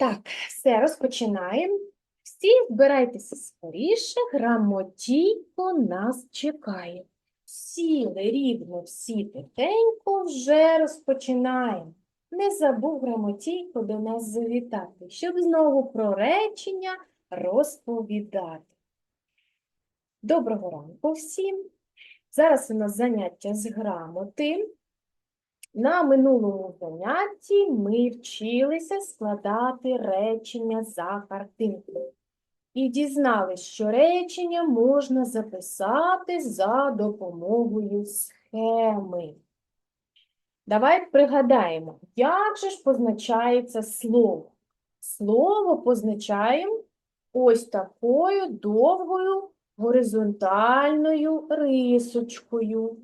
Так, все, розпочинаємо. Всі збирайтеся скоріше, грамотійко нас чекає. Сіли рівно, всі тихенько, вже розпочинаємо. Не забув грамотійко до нас завітати, щоб знову про речення розповідати. Доброго ранку всім! Зараз у нас заняття з грамоти. На минулому занятті ми вчилися складати речення за картинкою. І дізналися, що речення можна записати за допомогою схеми. Давай пригадаємо, як же ж позначається слово. Слово позначаємо ось такою довгою горизонтальною рисочкою.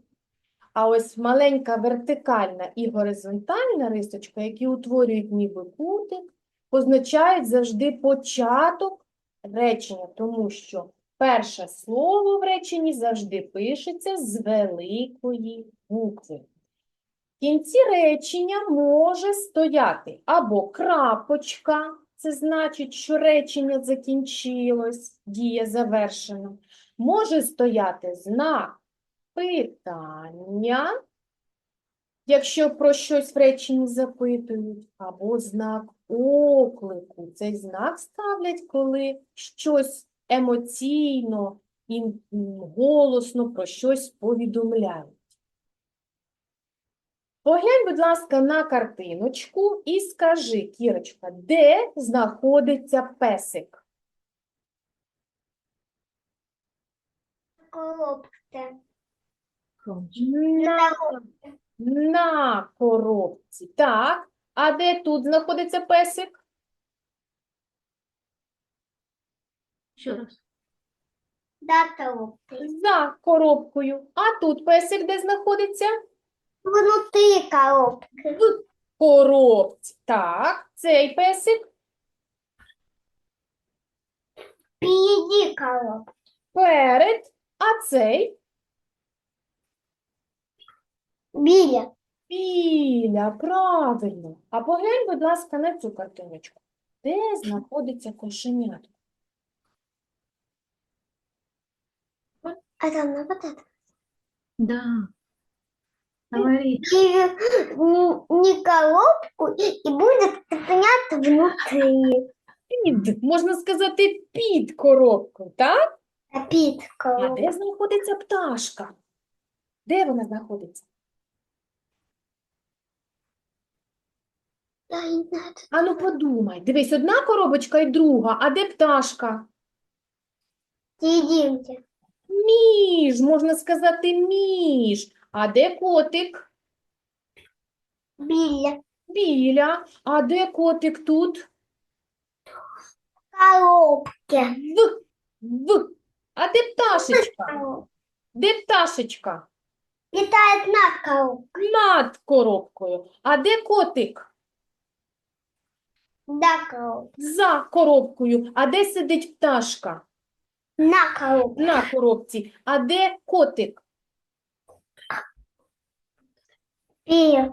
А ось маленька вертикальна і горизонтальна рисочка, які утворюють ніби кутик, позначають завжди початок речення, тому що перше слово в реченні завжди пишеться з великої букви. В кінці речення може стояти або крапочка, це значить, що речення закінчилось, дія завершена. Може стояти знак питання, якщо про щось в реченні запитують, або знак оклику. Цей знак ставлять, коли щось емоційно і голосно про щось повідомляють. Поглянь, будь ласка, на картиночку і скажи, Кірочка, де знаходиться песик? коробці. На, на коробці. Так. А де тут знаходиться песик? Ще раз. За коробкою. А тут песик де знаходиться? Внутри коробки. В коробці. Так. Цей песик Впереди коробки. перед, а цей Біля. біля. Правильно. А поглянь, будь ласка, на цю картиночку. Де знаходиться кошенятко? А там на вот это. Да. Говори. Не, коробку, и будет понятно внутри. Під, можна сказати, під коробкою, так? А коробка. де знаходиться пташка? Де вона знаходиться? Я не знаю. Ану подумай. Дивись, одна коробочка і друга, а де пташка? Серединке. Між, можна сказати, між. А де котик? Біля. Біля. А де котик тут? Коробки. В. В. А де пташечка? Де пташечка? Летает на коробку. Над коробкою. А де котик? Да, коробка. За коробкою. А де сидить пташка? На коробку. На коробці. А де котик? Вперед.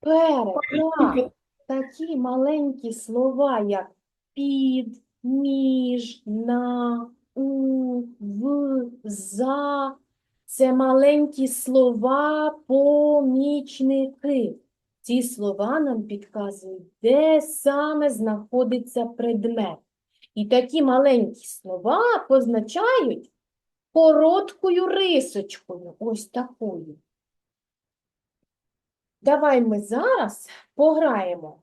Перед. Так. Такі маленькі слова, як під, між, на, у, в, за. Це маленькі слова помічники. Ці слова нам підказують, де саме знаходиться предмет. І такі маленькі слова позначають короткою рисочкою, ось такою. Давай ми зараз пограємо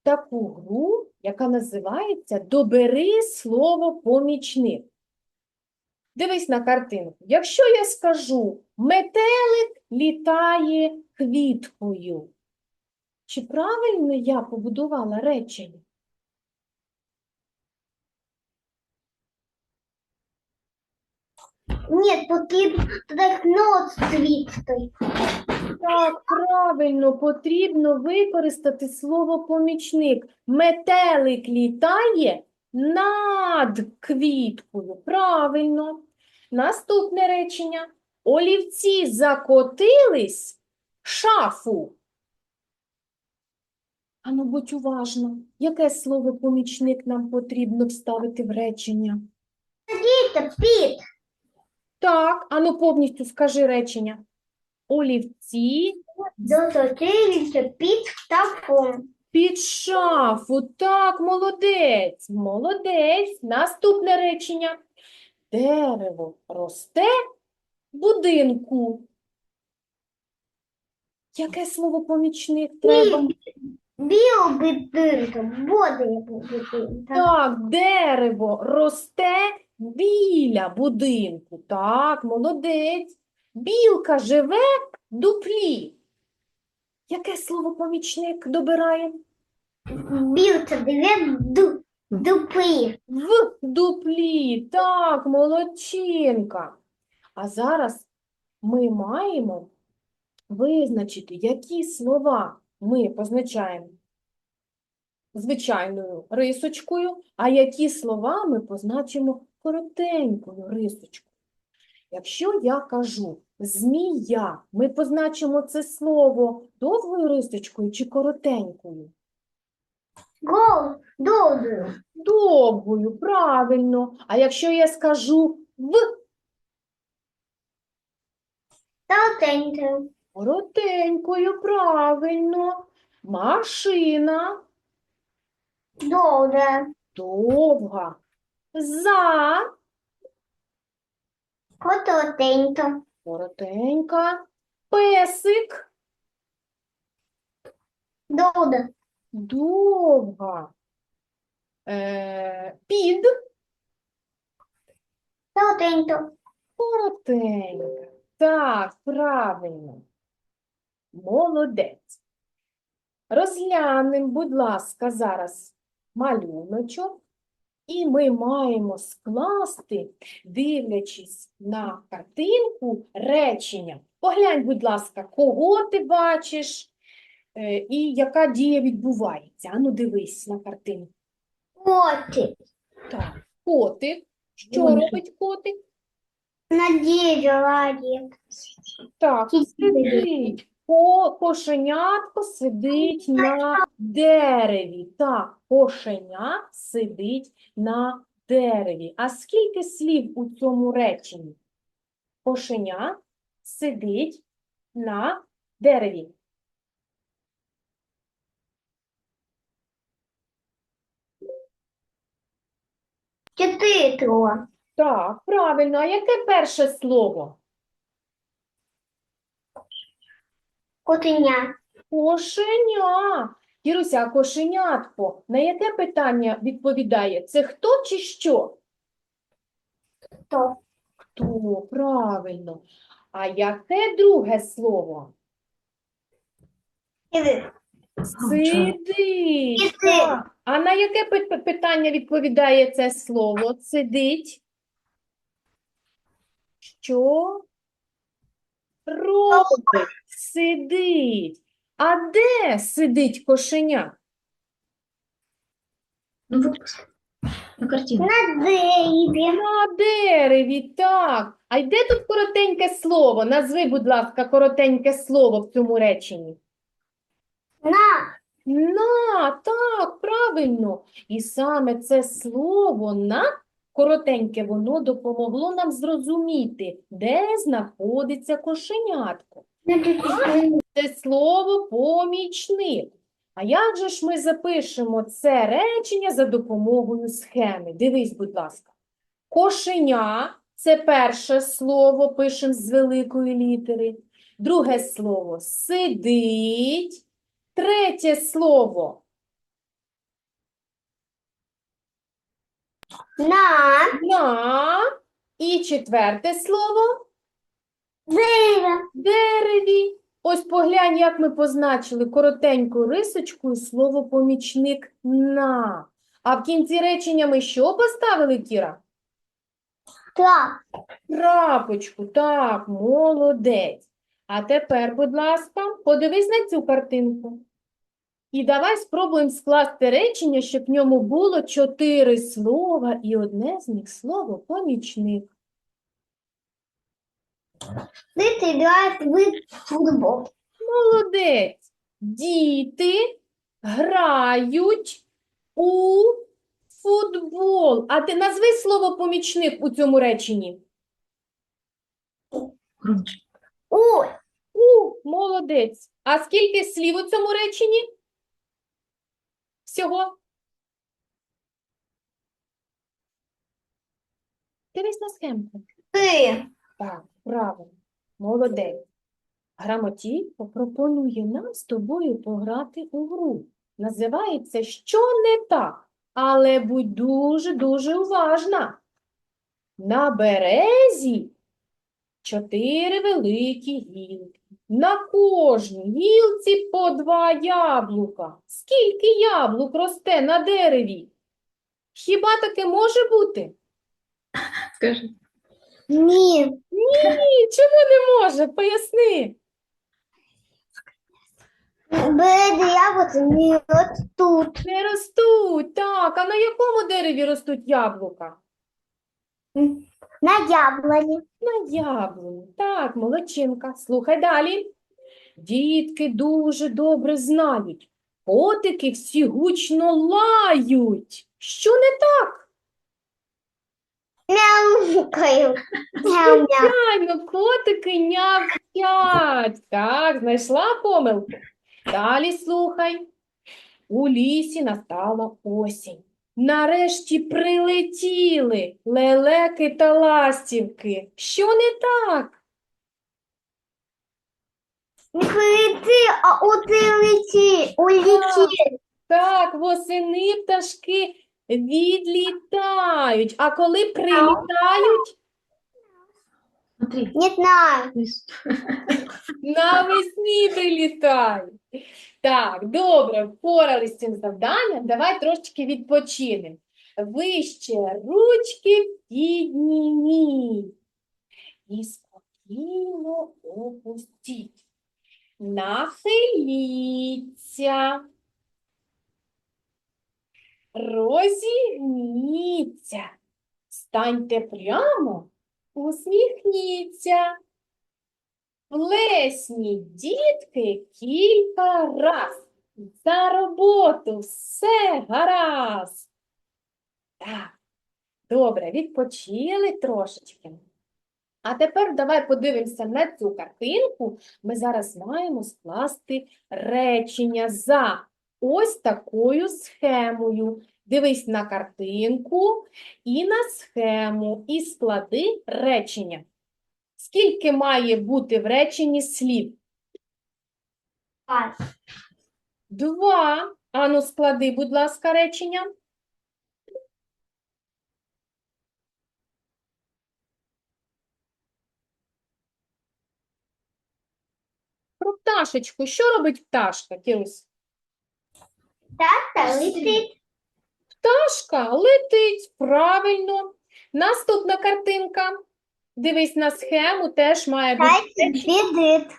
в таку гру, яка називається Добери слово помічник. Дивись на картинку. Якщо я скажу метелик літає квіткою, чи правильно я побудувала речення? Нет, потрібно торкнути світлою. Так, правильно, потрібно використати слово помічник. Метелик літає над квіткою. Правильно. Наступне речення. Олівці закотились шафу. Ану, будь уважна, яке слово помічник нам потрібно вставити в речення? Это пит. Так, ану повністю скажи речення. Олівці Золотилище пит шкафом. під шафу. Так, молодець, молодець. Наступне речення. Дерево росте в будинку. Яке слово помічник треба? Біл битинка, боди битинка. Так, дерево росте біля будинку. Так, молодець. Білка живе в дуплі. Яке слово помічник добираємо? Біл це дві ду, дупи. В дуплі. Так, молодчинка. А зараз ми маємо визначити, які слова ми позначаємо звичайною рисочкою, а які слова ми позначимо коротенькою рисочкою. Якщо я кажу змія, ми позначимо це слово довгою рисочкою чи коротенькою? Доду. Довгою, правильно. А якщо я скажу в Толтенька. Коротенькою, правильно. Машина Дода. довга. За Кототенька. коротенька. Песик Дода. довга. Е, під Толтенька. коротенька. Так, правильно. Молодець. Розглянемо, будь ласка, зараз малюночок. І ми маємо скласти, дивлячись на картинку, речення. Поглянь, будь ласка, кого ти бачиш е, і яка дія відбувається. Ану, дивись на картинку. Котик. Так, котик. Що Ой. робить котик? На дерево. Так, сидить. Ко- Кошенятко сидить на дереві. Так, кошеня сидить на дереві. А скільки слів у цьому реченні? Кошеня сидить на дереві. Чотири. Так, правильно. А яке перше слово? Котеня. Кошеня. Кіруся, кошенятко, на яке питання відповідає? Це хто чи що? Хто? Хто? Правильно. А яке друге слово? Іди. Сидить. Сидить. Так. А на яке пи- питання відповідає це слово? Сидить. Що? Робить. Сидить. А де сидить кошеня? Ну, вот на. На дереві. На дереві, так. А йде тут коротеньке слово? Назви, будь ласка, коротеньке слово в цьому реченні. На. На, так, правильно. І саме це слово на коротеньке, воно допомогло нам зрозуміти, де знаходиться кошенятко. Це слово помічник. А як же ж ми запишемо це речення за допомогою схеми? Дивись, будь ласка. Кошеня це перше слово, пишемо з великої літери. Друге слово сидить. Третє слово На. на. І четверте слово Дерево. дереві. Ось поглянь, як ми позначили коротенькою рисочкою слово помічник на. А в кінці речення ми що поставили, Кіра? Так. Крапочку, так, молодець. А тепер, будь ласка, подивись на цю картинку. І давай спробуємо скласти речення, щоб в ньому було чотири слова, і одне з них слово помічник. Діти грають в футбол. Молодець. Діти грають у футбол. А ти назви слово помічник у цьому реченні. У. У, молодець. А скільки слів у цьому реченні? Всього? Дивись на схемку. Ти. Так, правильно. Молодець. Грамотійко пропонує нам з тобою пограти у гру. Називається «Що не так?», але будь дуже-дуже уважна. На березі чотири великі гілки. На кожній гілці по два яблука. Скільки яблук росте на дереві? Хіба таке може бути? Скажи. Ні. Ні, чому не може? Поясни. Береги яблуки не от тут. Не ростуть, так. А на якому дереві ростуть яблука? На яблуні. На яблуні. Так, молодчинка. Слухай далі. Дітки дуже добре знають. Котики всі гучно лають. Що не так? Мяукаю. Звичайно, котики нявчать. Так, знайшла помилку. Далі слухай. У лісі настала осінь. Нарешті прилетіли лелеки та ластівки. Що не так? Не прилети, а утилети. Улети. Так, восени пташки відлітають. А коли прилітають, Смотри. Не знаю. Навесні прилітають. Так, добре, впорались з цим завданням. Давай трошечки відпочинемо. Вище ручки підніміть і спокійно опустіть. Нахиліться. Розігніться. Станьте прямо, усміхніться. Плесніть, дітки, кілька раз. За роботу все гаразд. Так, добре, відпочили трошечки. А тепер давай подивимося на цю картинку. Ми зараз маємо скласти речення за ось такою схемою. Дивись на картинку і на схему, і склади речення. Скільки має бути в реченні слів? Два. Ану, склади, будь ласка, речення. Про пташечку. Що робить пташка, Кірусь? Та летить. Пташка летить, правильно. Наступна картинка. Дивись на схему, теж має бути Зайчик бідить.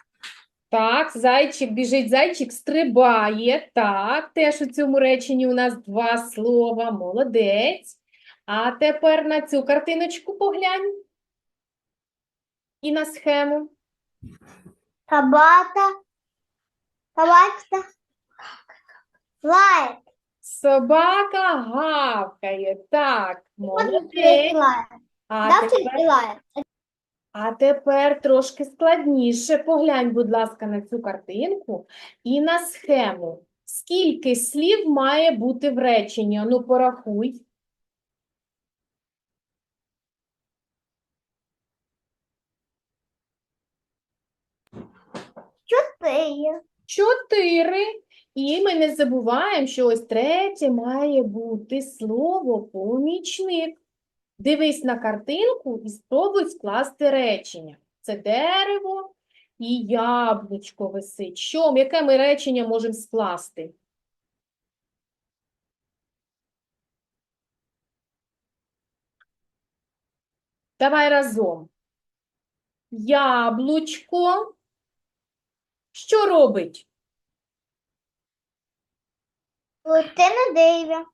Так, зайчик біжить, зайчик стрибає. Так, теж у цьому реченні у нас два слова. Молодець. А тепер на цю картиночку поглянь. І на схему. Собака. Собачка. Лает. Собака гавкає. Так, молодець. А тепер, а тепер трошки складніше. Поглянь, будь ласка, на цю картинку і на схему. Скільки слів має бути в реченні? Ну, порахуй. Ти. Чотири. І ми не забуваємо, що ось третє має бути слово помічник. Дивись на картинку і спробуй скласти речення. Це дерево і яблучко висить. Що, яке ми речення можемо скласти? Давай разом. Яблучко. Що робить? На дереві.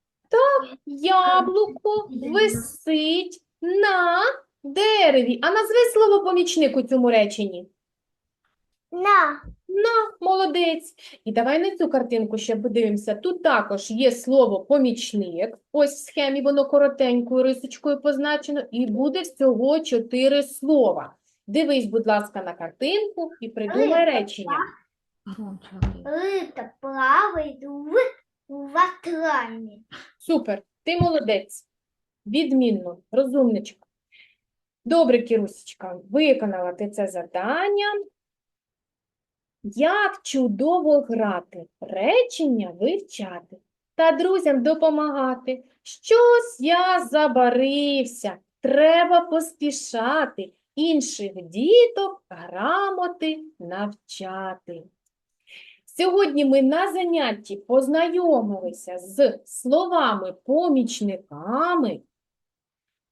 Яблуко висить на дереві. А назви слово помічник у цьому реченні. На. На, молодець. І давай на цю картинку ще подивимося. Тут також є слово помічник. Ось в схемі воно коротенькою рисочкою позначено, і буде всього чотири слова. Дивись, будь ласка, на картинку і придумай речення. Говори. Рыта плавает в ватраме. Супер, ти молодець. Відмінно, розумничка. Добре, Кірусечка, виконала ти це завдання. Як чудово грати, речення вивчати та друзям допомагати. Щось я забарився, треба поспішати, інших діток грамоти навчати. Сьогодні ми на занятті познайомилися з словами-помічниками,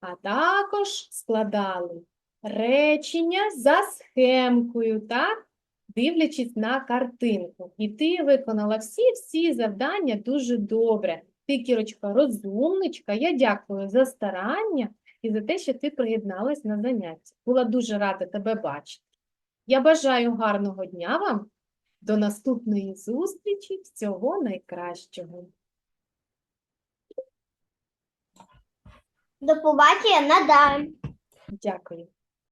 а також складали речення за схемкою, так? Дивлячись на картинку. І ти виконала всі-всі завдання дуже добре. Ти, Кірочка, розумничка. Я дякую за старання і за те, що ти приєдналась на заняття. Була дуже рада тебе бачити. Я бажаю гарного дня вам. До наступної зустрічі. Всього найкращого. До побачення надалі. Дякую.